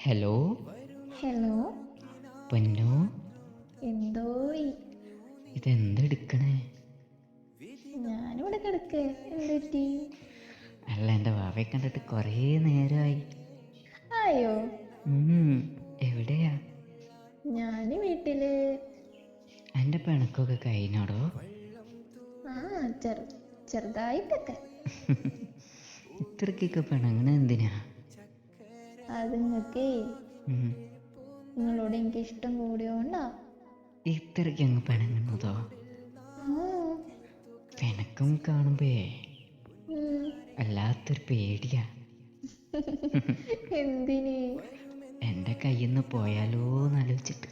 Hello? Hello? പൊന്നോ? എന്തോ? ഇതെന്തെടുക്കണേ ഞാനിവിടെ കിടക്ക്. അല്ല എന്റെ വാവയെ കണ്ടിട്ട് കുറേ നേരമായി ആയോ? എവിടെയാ? ഞാൻ വീട്ടിൽ. എന്റെ പിണക്കൊക്കെ കഴിഞ്ഞോടോ? ആ ചെറു ചെറുതായിട്ടൊക്കെ. ഇത്രക്കൊക്കെ പിണങ്ങണ എന്തിനാ? അത് നിങ്ങൾക്കേ നിങ്ങളോട് എനിക്ക് ഇഷ്ടം കൂടിയോണ്ടാ. ഇത്രയ്ക്ക് അങ്ങ് പിണങ്ങുന്നതോ? പിണക്കം കാണുമ്പേ ഉം. വല്ലാത്തൊരു പേടിയാ. എന്തിന്? എന്റെ കയ്യിൽ നിന്ന് പോയാലോ എന്നാലോചിച്ചിട്ട്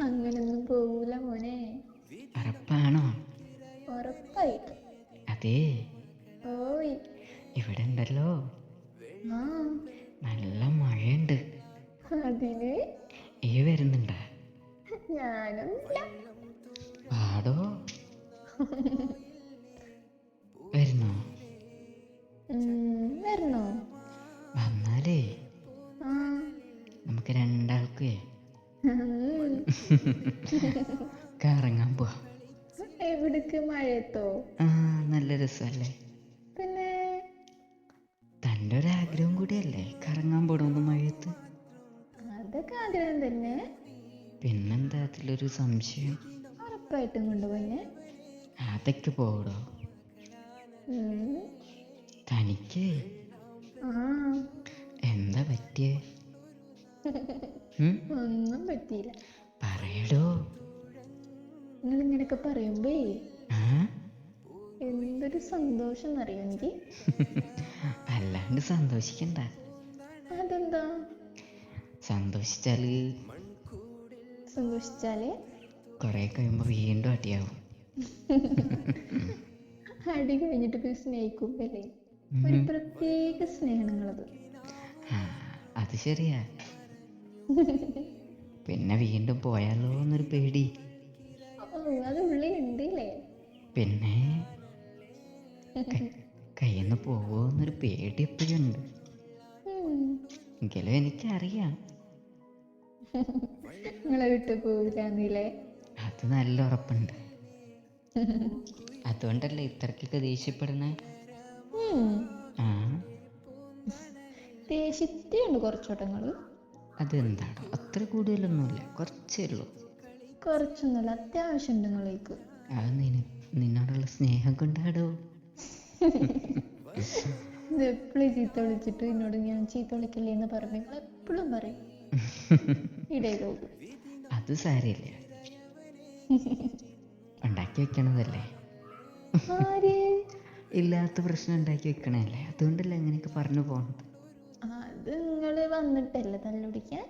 അങ്ങനൊന്നും പോവൂല മോനെ. ഉറപ്പാണോ? ഉറപ്പായിട്ട്. അതെ. ഓയ്. ഇവിടെ ഉണ്ടല്ലോ. പാടോ? വരുന്നോ? വരുന്നോ? വന്നാലേ. നമുക്ക് രണ്ടാൾക്കേ. കറങ്ങാൻ പോവാ. എവിടേക്ക് മഴയത്തോ? ആ നല്ല രസമല്ലേ പിന്നെ? തന്റെ ഒരു ആഗ്രഹം കൂടിയല്ലേ കറങ്ങാൻ പോടുന്നു മഴയത്ത്. അതൊക്കെ ആഗ്രഹം തന്നെ. പിന്നെന്താ അതിലൊരു സംശയം? ഉറപ്പായിട്ടും കൊണ്ടുപോയി അതൊക്കെ പോടോ. തനിക്ക്? എന്താ പറ്റിയേ? ഒന്നും പറ്റിയില്ല. പറയടോ. നിങ്ങൾ ഇങ്ങനൊക്കെ പറയുമ്പേ എന്തൊരു സന്തോഷം അറിയോ എനിക്ക്? അല്ലാണ്ട് സന്തോഷിക്കണ്ട. അതെന്താ? സന്തോഷിച്ചാൽ? സന്തോഷിച്ചാൽ? കുറെ കഴിയുമ്പോൾ വീണ്ടും അടിയാവും. അടി കഴിഞ്ഞിട്ട് സ്നേഹിക്കും സ്നേഹിക്കുമ്പല്ലേ? ഒരു പ്രത്യേക സ്നേഹങ്ങളത്. അത് ശരിയാ. പിന്നെ വീണ്ടും പോയാലോ എന്നൊരു പേടി അത് ഉള്ളിൽ ഉണ്ടല്ലേ? പിന്നെ കയ്യിൽ നിന്ന് പോവോ എന്നൊരു പേടി എപ്പോഴും ഉണ്ട് എങ്കിലും എനിക്കറിയാം. നിങ്ങളെ വിട്ടു പോവില്ലാന്നില്ലേ? അത് നല്ല ഉറപ്പുണ്ട്. അതുകൊണ്ടല്ലേ ഇത്രക്കൊക്കെ ദേഷ്യപ്പെടുന്നേ? ആ. ദേഷ്യത്തിയുണ്ട് കുറച്ചോട്ടങ്ങൾ. അതെന്താടോ? അത്ര കൂടുതലൊന്നുമില്ല. കുറച്ചേ ഉള്ളൂ. കുറച്ചൊന്നുമല്ല. അത്യാവശ്യം ഉണ്ട് നിങ്ങളേക്ക് അത് നിന നിന്നോടുള്ള സ്നേഹം കൊണ്ടാടോ? ഇത് എപ്പോഴും ചീത്ത വിളിച്ചിട്ട് എന്നോട് ഞാൻ ചീത്ത വിളിക്കില്ലേ എന്ന് പറഞ്ഞു നിങ്ങൾ എപ്പോഴും പറയും ഇടയിലോട്ട് അത് സാരമില്ല. ഉണ്ടാക്കി വെക്കണതല്ലേ? ഇല്ലാത്ത പ്രശ്നം ഉണ്ടാക്കി വെക്കണല്ലേ അതുകൊണ്ടല്ലേ അങ്ങനെയൊക്കെ പറഞ്ഞു പോണത്. അത് നിങ്ങൾ വന്നിട്ടല്ലേ തല്ലുപിടിക്കാൻ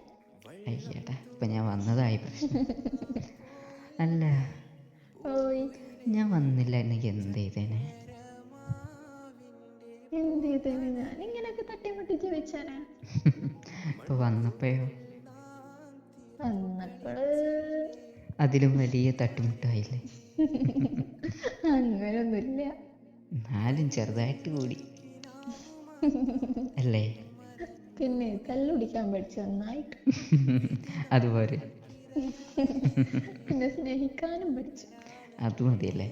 അയ്യടാ ഇപ്പൊ ഞാൻ വന്നതായി പ്രശ്നം. അല്ല ഞാൻ വന്നില്ല എനിക്ക് എന്ത് ചെയ്തേനെ? എന്ത് ചെയ്തേനെ? ഞാൻ ഇങ്ങനെയൊക്കെ തട്ടിമുട്ടിച്ച് വെച്ചാരാ ഇപ്പൊ വന്നപ്പോയോ അതിലും വലിയ തട്ടുമുട്ടായില്ലേ? അങ്ങനൊന്നുമില്ല. എന്നാലും ചെറുതായിട്ട് കൂടി. അല്ലേ? പിന്നെ കല്ലുടിക്കാൻ പഠിച്ചു നന്നായിട്ട്. അതുപോലെ. പിന്നെ സ്നേഹിക്കാനും പഠിച്ചു. അത് മതിയല്ലേ.